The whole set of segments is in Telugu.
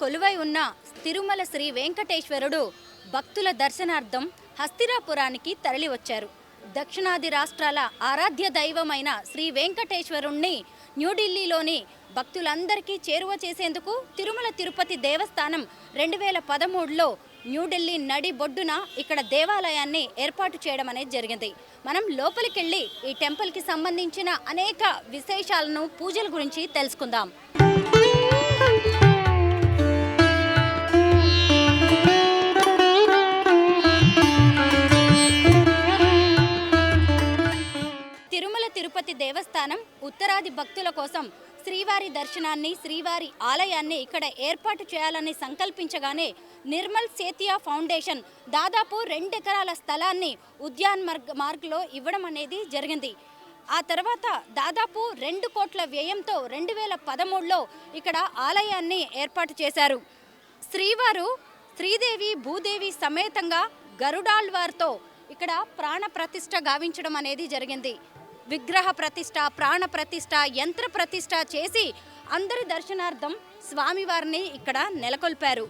కొలువై ఉన్న తిరుమల శ్రీ వెంకటేశ్వరుడు భక్తుల దర్శనార్థం హస్తిరాపురానికి తరలివచ్చారు. దక్షిణాది రాష్ట్రాల ఆరాధ్య దైవమైన శ్రీ వెంకటేశ్వరుణ్ణి న్యూఢిల్లీలోని భక్తులందరికీ చేరువ చేసేందుకు తిరుమల తిరుపతి దేవస్థానం రెండు వేల పదమూడులో న్యూఢిల్లీ నడి బొడ్డున ఇక్కడ దేవాలయాన్ని ఏర్పాటు చేయడం అనేది జరిగింది. మనం లోపలికెళ్ళి ఈ టెంపుల్కి సంబంధించిన అనేక విశేషాలను పూజల గురించి తెలుసుకుందాం. దేవస్థానం ఉత్తరాది భక్తుల కోసం శ్రీవారి దర్శనాన్ని శ్రీవారి ఆలయాన్ని ఇక్కడ ఏర్పాటు చేయాలని సంకల్పించగానే నిర్మల్ సేతియా ఫౌండేషన్ దాదాపు రెండెకరాల స్థలాన్ని ఉద్యాన్ మార్గ్ మార్గ్లో ఇవ్వడం అనేది జరిగింది. ఆ తర్వాత దాదాపు రెండు కోట్ల వ్యయంతో రెండు వేల పదమూడులో ఇక్కడ ఆలయాన్ని ఏర్పాటు చేశారు. శ్రీవారు శ్రీదేవి భూదేవి సమేతంగా గరుడాళ్వార్తో ఇక్కడ ప్రాణ ప్రతిష్ట గావించడం అనేది జరిగింది. విగ్రహ ప్రతిష్ట ప్రాణ ప్రతిష్ట యంత్ర ప్రతిష్ట చేసి అందరి దర్శనార్థం స్వామివారిని ఇక్కడ నెలకొల్పారు.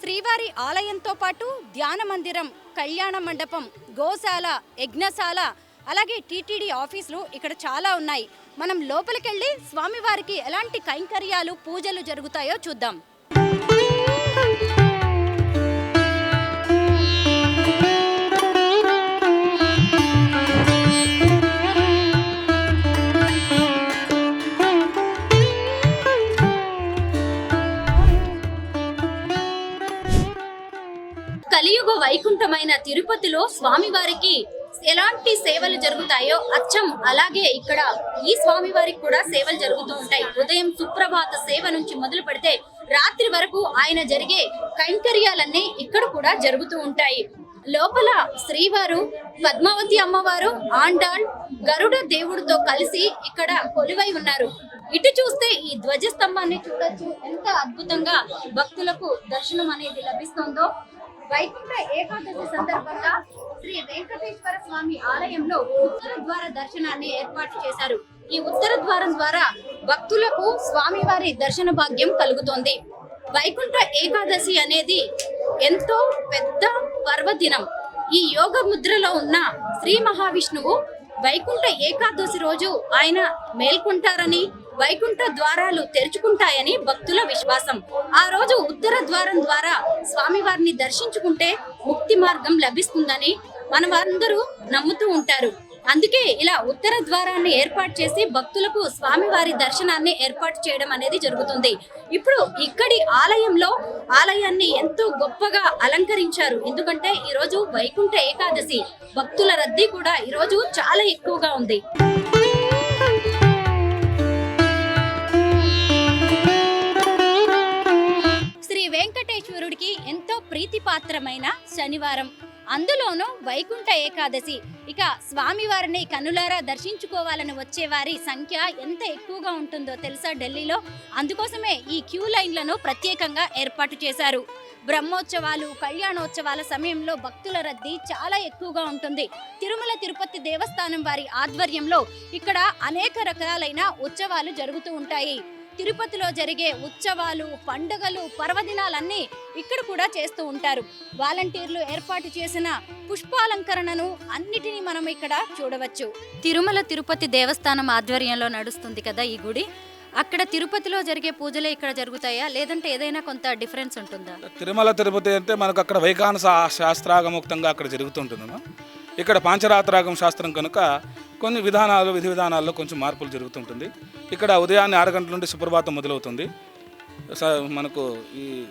శ్రీవారి ఆలయంతో పాటు ధ్యాన మందిరం కళ్యాణ మండపం గోశాల యజ్ఞశాల అలాగే టీటీడీ ఆఫీసులు ఇక్కడ చాలా ఉన్నాయి. మనం లోపలికెళ్ళి స్వామివారికి ఎలాంటి కైంకర్యాలు పూజలు జరుగుతాయో చూద్దాం. కలియుగ వైకుంఠమైన తిరుపతిలో స్వామివారికి ఎలాంటి సేవలు జరుగుతాయో అచ్చం. అలాగే ఇక్కడ ఈ స్వామివారికి కూడా సేవలు జరుగుతూ ఉంటాయి. ఉదయం సుప్రభాత సేవ నుంచి మొదలు పెడితే రాత్రి వరకు ఆయన జరిగే కైంకర్యాలన్నీ ఇక్కడ కూడా జరుగుతూ ఉంటాయి. లోపల శ్రీవారు పద్మావతి అమ్మవారు ఆండాళ్ గరుడ దేవుడితో కలిసి ఇక్కడ కొలువై ఉన్నారు. ఇటు చూస్తే ఈ ధ్వజస్తంభాన్ని చూడొచ్చు. ఎంత అద్భుతంగా భక్తులకు దర్శనం అనేది లభిస్తుందో. వైకుంఠ ఏకాదశి సందర్భంగా శ్రీ వెంకటేశ్వర స్వామి ఆలయంలో ఉత్తర ద్వార దర్శనాన్ని ఏర్పాటు చేశారు. ఈ ఉత్తర ద్వారం ద్వారా భక్తులకు స్వామివారి దర్శన భాగ్యం కలుగుతోంది. వైకుంఠ ఏకాదశి అనేది ఎంతో పెద్ద పర్వదినం. ఈ యోగ ముద్రలో ఉన్న శ్రీ మహావిష్ణువు వైకుంఠ ఏకాదశి రోజు ఆయన మేల్కొంటారని వైకుంఠ ద్వారాలు తెరుచుకుంటాయని భక్తుల విశ్వాసం. ఆ రోజు ఉత్తర ద్వారం ద్వారా స్వామివారిని దర్శించుకుంటే ముక్తి మార్గం లభిస్తుందని మనమందరూ నమ్ముతూ ఉంటారు. అందుకే ఇలా ఉత్తర ద్వారాన్ని ఏర్పాటు చేసి భక్తులకు స్వామివారి దర్శనాన్ని ఏర్పాటు చేయడం అనేది జరుగుతుంది. ఇప్పుడు ఇక్కడి ఆలయంలో ఆలయాన్ని ఎంతో గొప్పగా అలంకరించారు. ఎందుకంటే ఈ రోజు వైకుంఠ ఏకాదశి. భక్తుల రద్దీ కూడా ఈ రోజు చాలా ఎక్కువగా ఉంది. వెంకటేశ్వరుడికి ఎంతో ప్రీతిపాత్రమైన శనివారం. అందులోనూ వైకుంఠ ఏకాదశి. ఇక స్వామివారిని కనులారా దర్శించుకోవాలని వచ్చేవారి సంఖ్య ఎంత ఎక్కువగా ఉంటుందో తెలుసా ఢిల్లీలో? అందుకోసమే ఈ క్యూ లైన్లను ప్రత్యేకంగా ఏర్పాటు చేశారు. బ్రహ్మోత్సవాలు కళ్యాణోత్సవాల సమయంలో భక్తుల రద్దీ చాలా ఎక్కువగా ఉంటుంది. తిరుమల తిరుపతి దేవస్థానం వారి ఆధ్వర్యంలో ఇక్కడ అనేక రకాలైన ఉత్సవాలు జరుగుతూ ఉంటాయి. తిరుపతిలో జరిగే ఉత్సవాలు పండుగలు పర్వదినాలన్నీ ఇక్కడ కూడా చేస్తూ ఉంటారు. వాలంటీర్లు ఏర్పాటు చేసిన పుష్పాలంకరణను అన్నిటినీ మనం ఇక్కడ చూడవచ్చు. తిరుమల తిరుపతి దేవస్థానం ఆధ్వర్యంలో నడుస్తుంది కదా ఈ గుడి. అక్కడ తిరుపతిలో జరిగే పూజలే ఇక్కడ జరుగుతాయా? లేదంటే ఏదైనా కొంత డిఫరెన్స్ ఉంటుందా? తిరుమల తిరుపతి అంటే మనకు అక్కడ వైకాన శాస్త్రాగముక్తంగా అక్కడ జరుగుతుంటుందమ్మా. ఇక్కడ పాంచరాత్రాగం శాస్త్రం కనుక కొన్ని విధానాలు విధి విధానాల్లో కొంచెం మార్పులు జరుగుతుంటుంది. ఇక్కడ ఉదయాన్నే ఆరు గంటల నుండి సుప్రభాతం మొదలవుతుంది. స- మనకు ఈ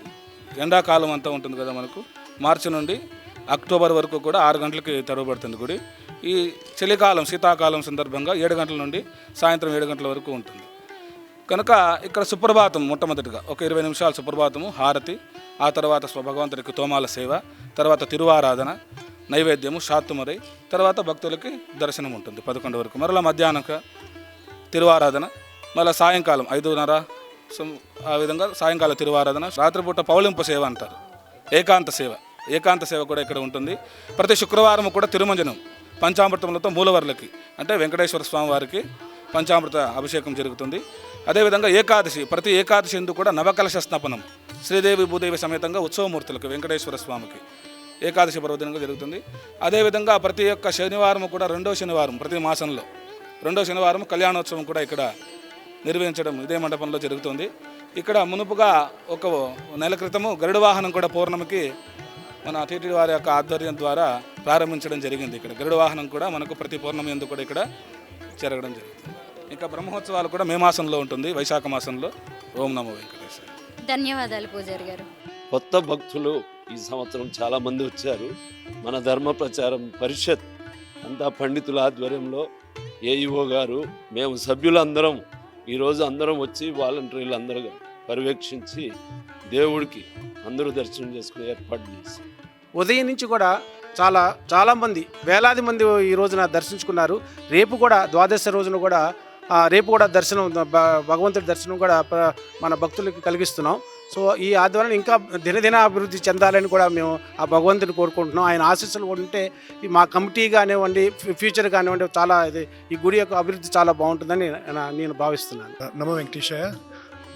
ఎండాకాలం అంతా ఉంటుంది కదా మనకు. మార్చి నుండి అక్టోబర్ వరకు కూడా ఆరు గంటలకి తెరవబడుతుంది గుడి. ఈ చలికాలం శీతాకాలం సందర్భంగా ఏడు గంటల నుండి సాయంత్రం ఏడు గంటల వరకు ఉంటుంది. కనుక ఇక్కడ సుప్రభాతం మొట్టమొదటిగా ఒక ఇరవై నిమిషాలు సుప్రభాతము హారతి ఆ తర్వాత స్వ- భగవంతుడికి తోమాల సేవ తర్వాత తిరువారాధన నైవేద్యము షాత్తుమరై తర్వాత భక్తులకి దర్శనం ఉంటుంది. పదకొండు వరకు మరలా మధ్యాహ్నక తిరువారాధన మళ్ళీ సాయంకాలం ఐదున్నర ఆ విధంగా సాయంకాల తిరువారాధన రాత్రిపూట పౌలింపు సేవ అంటారు. ఏకాంత సేవ. ఏకాంత సేవ కూడా ఇక్కడ ఉంటుంది. ప్రతి శుక్రవారం కూడా తిరుమంజనం పంచామృతములతో మూలవర్లకి అంటే వెంకటేశ్వర స్వామి వారికి పంచామృత అభిషేకం జరుగుతుంది. అదేవిధంగా ఏకాదశి ప్రతి ఏకాదశి ఎందుకు కూడా నవకలశ స్నపనం శ్రీదేవి భూదేవి సమేతంగా ఉత్సవమూర్తులకు వెంకటేశ్వర స్వామికి. ఏకాదశి పర్వదినంగా జరుగుతుంది. అదేవిధంగా ప్రతి ఒక్క శనివారం కూడా రెండో శనివారం ప్రతి మాసంలో రెండో శనివారం కళ్యాణోత్సవం కూడా ఇక్కడ నిర్వహించడం ఇదే మండపంలో జరుగుతుంది. ఇక్కడ మునుపుగా ఒక నెల క్రితము గరుడ వాహనం కూడా పౌర్ణమికి మన టీటీడీ వారి యొక్క ఆధ్వర్యం ద్వారా ప్రారంభించడం జరిగింది. ఇక్కడ గరుడ వాహనం కూడా మనకు ప్రతి పౌర్ణమి ఎందుకు కూడా ఇక్కడ జరగడం జరుగుతుంది. ఇంకా బ్రహ్మోత్సవాలు కూడా మే మాసంలో ఉంటుంది. వైశాఖ మాసంలో. ఓం నమో వెంకటేశ్వర ధన్యవాదాలు పూజారి గారు. కొత్త భక్తులు ఈ సంవత్సరం చాలామంది వచ్చారు. మన ధర్మ ప్రచారం పరిషత్ అంతా పండితుల ఆధ్వర్యంలో ఏఈఓ గారు మేము సభ్యులందరం ఈరోజు అందరం వచ్చి వాలంటీర్లు అందరూ పర్యవేక్షించి దేవుడికి అందరూ దర్శనం చేసుకునే ఏర్పాటు చేసి ఉదయం నుంచి కూడా చాలా చాలామంది వేలాది మంది ఈ రోజున దర్శించుకున్నారు. రేపు కూడా ద్వాదశ రోజున కూడా రేపు కూడా దర్శనం భ- భగవంతుడి దర్శనం కూడా మన భక్తులకి కలిగిస్తున్నాం. సో ఈ ఆధ్వర్యం ఇంకా దినదిన అభివృద్ధి చెందాలని కూడా మేము ఆ భగవంతుని కోరుకుంటున్నాం. ఆయన ఆశీస్సులు ఉంటే ఈ మా కమిటీ కానివ్వండి ఫ్యూచర్ కానివ్వండి చాలా ఇది ఈ గుడి యొక్క అభివృద్ధి చాలా బాగుంటుందని నేను భావిస్తున్నాను. నమో వెంకటేశయ్య.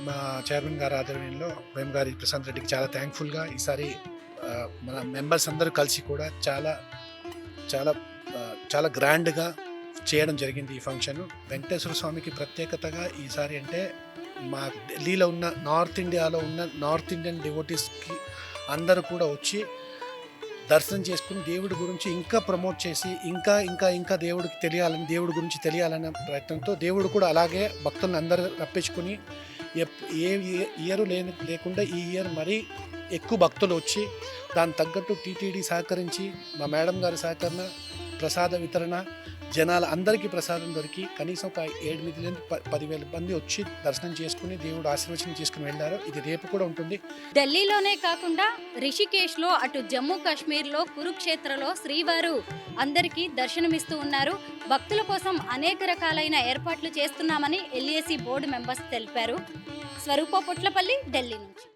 మా చైర్మన్ గారి ఆధ్వర్యంలో మేము గారి ప్రశాంత్ రెడ్డికి చాలా థ్యాంక్ఫుల్గా ఈసారి మన మెంబర్స్ అందరూ కలిసి కూడా చాలా చాలా చాలా గ్రాండ్గా చేయడం జరిగింది ఈ ఫంక్షన్. వెంకటేశ్వర స్వామికి ప్రత్యేకతగా ఈసారి అంటే మా ఢిల్లీలో ఉన్న నార్త్ ఇండియాలో ఉన్న నార్త్ ఇండియన్ డివోటీస్కి అందరూ కూడా వచ్చి దర్శనం చేసుకుని దేవుడి గురించి ఇంకా ప్రమోట్ చేసి ఇంకా ఇంకా ఇంకా దేవుడికి తెలియాలని దేవుడి గురించి తెలియాలనే ప్రయత్నంతో దేవుడు కూడా అలాగే భక్తులను అందరూ రప్పించుకుని ఏ ఇయర్ లేని లేకుండా ఈ ఇయర్ మరీ ఎక్కువ భక్తులు వచ్చి దాని తగ్గట్టు టీటీడీ సహకరించి మా మేడం గారి సహకరణ ప్రసాద వితరణ జనాల అందరికీ ప్రసాదం దొరికి కనీసం ఒక ఎనిమిది నుంచి ప- పదివేల మంది వచ్చి దర్శనం చేసుకుని దేవుడు ఆశీర్వచనం చేసుకుని వెళ్ళారు. ఇది రేపు కూడా ఉంటుంది. ఢిల్లీలోనే కాకుండా రిషికేశ్లో అటు జమ్మూ కాశ్మీర్లో కురుక్షేత్రలో శ్రీవారు అందరికీ దర్శనమిస్తూ ఉన్నారు. భక్తుల కోసం అనేక రకాలైన ఏర్పాట్లు చేస్తున్నామని ఎల్ఏసి బోర్డు మెంబర్స్ తెలిపారు. స్వరూప పొట్లపల్లి ఢిల్లీ నుంచి.